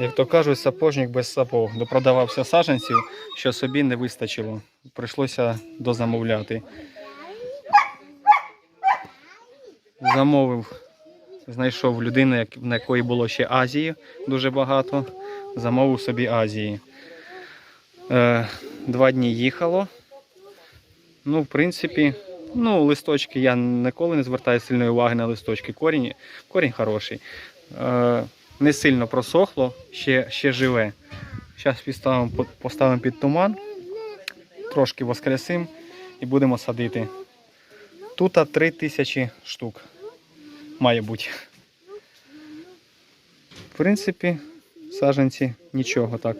Як то кажуть, сапожник без сапог. Допродавався саджанців, що собі не вистачило. Прийшлося дозамовляти. Замовив, знайшов людину, на якої було ще Азії дуже багато. Замовив собі Азії. Е, два дні їхало. Ну, в принципі, ну, листочки я ніколи не звертаю сильної уваги на листочки. Корінь, корінь хороший. Не сильно просохло, ще, ще живе. Зараз поставимо, поставимо під туман, трошки воскресимо і будемо садити. Тут 3 тисячі штук має бути. В принципі, саджанці нічого так.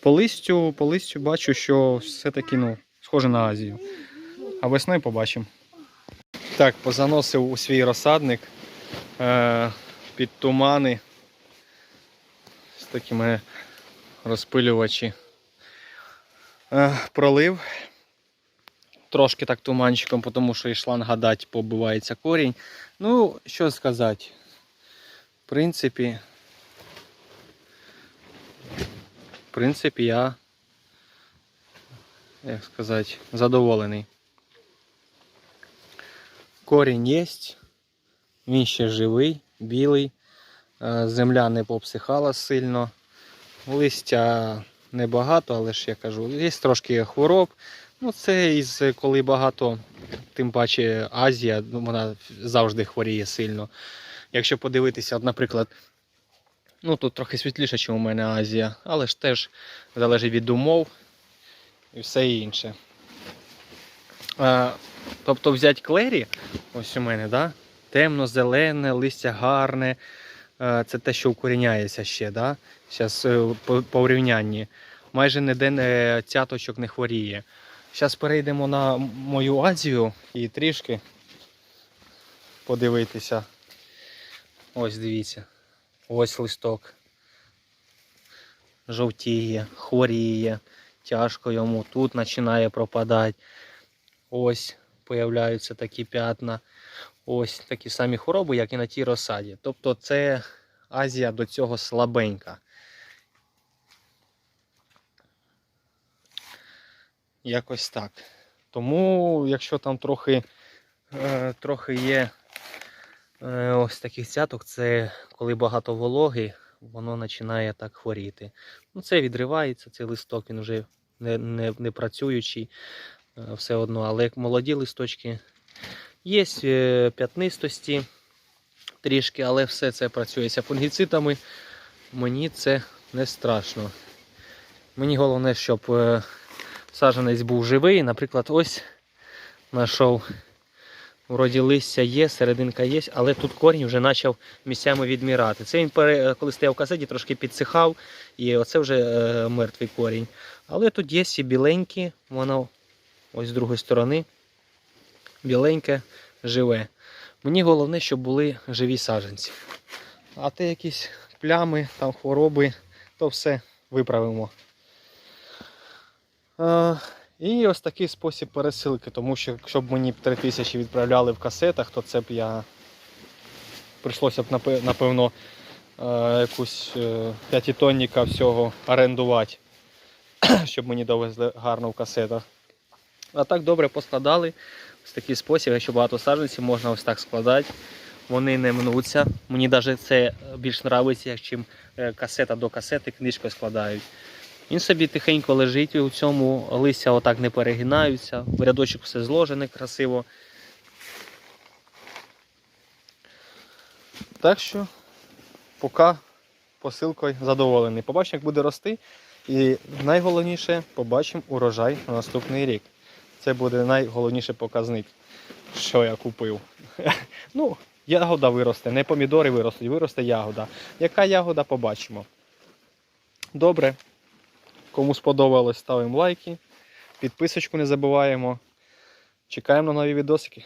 По листю, по листю бачу, що все-таки ну, схоже на Азію. А весною побачимо. Так, позаносив у свій розсадник е, під тумани з такими розпилювачі. Е, пролив. Трошки так туманчиком, тому що і шланга дать побивається корінь. Ну, що сказати. В принципі, в принципі, я, як сказати, задоволений. Корінь є, він ще живий, білий, е, земля не попсихала сильно, листя небагато, але ж я кажу, є трошки хвороб. Ну, це із коли багато, тим паче Азія, ну, вона завжди хворіє сильно. Якщо подивитися, от, наприклад, ну тут трохи світліше, ніж у мене Азія, але ж теж залежить від умов і все інше. Е, тобто взяти клері, ось у мене, да? Темно-зелене, листя гарне. Е, це те, що укоріняється ще. Да? Зараз по, по урівнянні. Майже ніде цяточок не хворіє. Зараз перейдемо на мою Азію і трішки подивитися. Ось дивіться. Ось листок. Жовтіє, хворіє, тяжко йому. Тут починає пропадати. Ось появляються такі п'ятна. Ось такі самі хвороби, як і на тій розсаді. Тобто це Азія до цього слабенька. Якось так. Тому, якщо там трохи, е, трохи є е, ось таких цяток, це коли багато вологи, воно починає так хворіти. Ну, це відривається, цей листок, він вже не, не, не працюючий е, все одно, але як молоді листочки є е, п'ятнистості трішки, але все це працюється фунгіцидами. Мені це не страшно. Мені головне, щоб е, саджанець був живий. Наприклад, ось знайшов. Вроді листя є, серединка є, але тут корінь вже почав місцями відмірати. Це він, коли стояв в касеті, трошки підсихав, і оце вже е, мертвий корінь. Але тут є і біленькі, воно ось з другої сторони. Біленьке, живе. Мені головне, щоб були живі саджанці. А те якісь плями, там хвороби, то все виправимо. Е, і ось такий спосіб пересилки, тому що якщо б мені 3000 відправляли в касетах, то це б я прийшлося б напевно е, якусь е, п'ятитонніка всього орендувати, щоб мені довезли гарно в касетах. А так добре поскладали. Ось такий спосіб, якщо багато саджанців, можна ось так складати. Вони не мнуться. Мені навіть це більш подобається, як чим е, касета до касети книжкою складають. Він собі тихенько лежить у цьому, листя отак не перегинаються, в рядочок все зложене красиво. Так що, поки посилкою задоволений. Побачимо, як буде рости. І найголовніше, побачимо урожай на наступний рік. Це буде найголовніший показник, що я купив. Ну, ягода виросте, не помідори виростуть, виросте ягода. Яка ягода, побачимо. Добре. Кому сподобалось, ставимо лайки. Підписочку не забуваємо. Чекаємо на нові відосики.